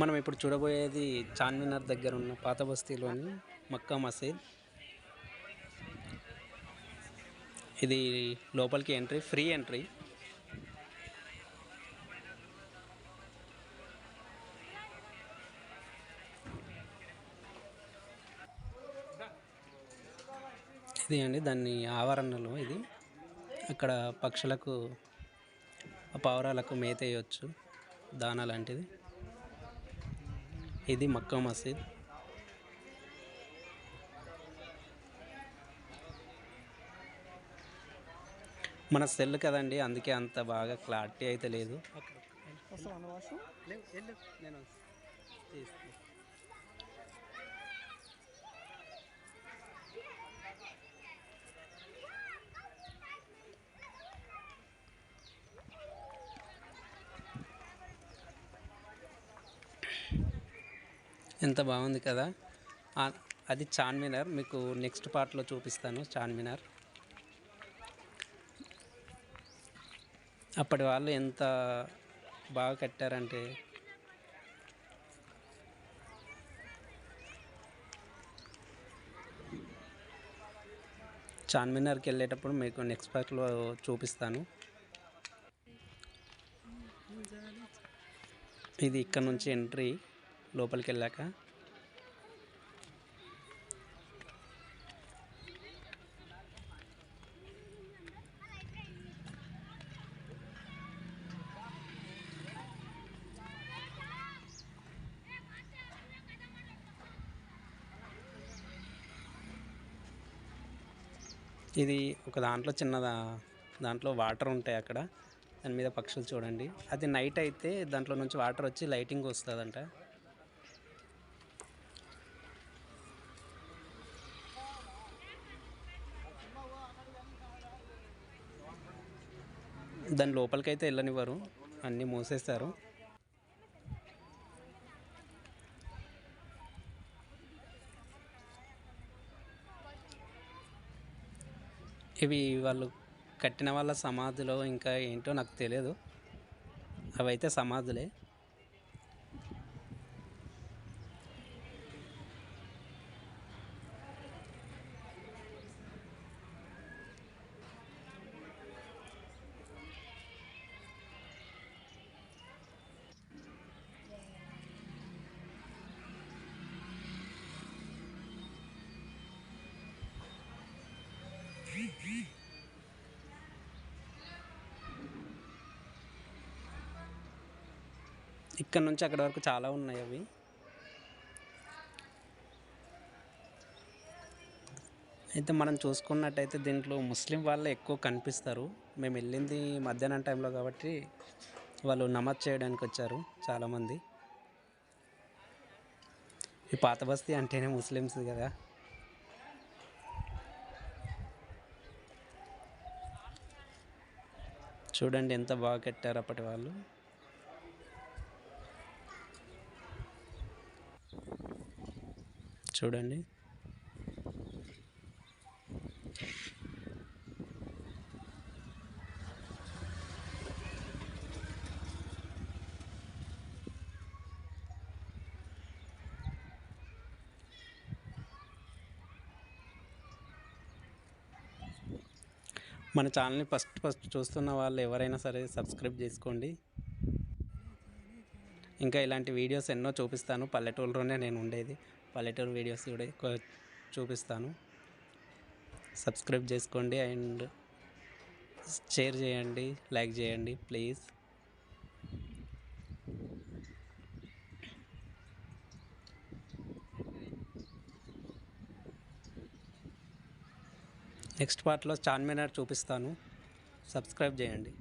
మనం ఇప్పుడు చూడబోయేది చార్మినార్ దగ్గర ఉన్న పాత బస్తీలోని మక్కా మసీద్. ఇది లోపలికి ఎంట్రీ ఫ్రీ ఎంట్రీ. ఇది అండి దాన్ని ఆవరణలో ఇది. అక్కడ పక్షులకు పావురాలకు మేత వేయచ్చు దానా లాంటిది. ఇది మక్కా మసీద్. మన సెల్ కదండి అందుకే అంత బాగా క్లారిటీ అయితే లేదు. ఎంత బాగుంది కదా. అది చార్మినార్. మీకు నెక్స్ట్ పార్ట్లో చూపిస్తాను చార్మినార్. అప్పటి వాళ్ళు ఎంత బాగా కట్టారంటే. చార్మినార్కి వెళ్ళేటప్పుడు మీకు నెక్స్ట్ పార్ట్లో చూపిస్తాను. ఇది ఇక్కడ నుంచి ఎంట్రీ. లోపలికి వెళ్ళాక ఇది ఒక దాంట్లో చిన్నదా దాంట్లో వాటర్ ఉంటాయి అక్కడ. దాని మీద పక్షులు చూడండి. అది నైట్ అయితే దాంట్లో నుంచి వాటర్ వచ్చి లైటింగ్ వస్తుందంట. దాని లోపలికైతే వెళ్ళనివ్వరు. అన్నీ మూసేస్తారు. ఇవి వాళ్ళు కట్టిన వాళ్ళ సమాధిలో ఇంకా ఏంటో నాకు తెలియదు. అవైతే సమాధులే. ఇక్కడ నుంచి అక్కడ వరకు చాలా ఉన్నాయి అవి. అయితే మనం చూసుకున్నట్టయితే దీంట్లో ముస్లిం వాళ్ళే ఎక్కువ కనిపిస్తారు. మేము వెళ్ళింది మధ్యాహ్నం టైంలో కాబట్టి వాళ్ళు నమాజ్ చేయడానికి వచ్చారు చాలామంది. ఈ పాత బస్తీ అంటేనే ముస్లిమ్స్ కదా. చూడండి ఎంత బాగా కట్టారు అప్పటి వాళ్ళు. చూడండి. మన ఛానల్ని ఫస్ట్ ఫస్ట్ చూస్తున్న వాళ్ళు ఎవరైనా సరే సబ్స్క్రైబ్ చేసుకోండి. ఇంకా ఇలాంటి వీడియోస్ ఎన్నో చూపిస్తాను. పల్లెటూరులోనే నేను ఉండేది. పల్లెటూరు వీడియోస్ కూడా ఎక్కువ చూపిస్తాను. సబ్స్క్రైబ్ చేసుకోండి అండ్ షేర్ చేయండి లైక్ చేయండి ప్లీజ్. నెక్స్ట్ పార్ట్లో చార్మినార్ చూపిస్తాను. సబ్స్క్రైబ్ చేయండి.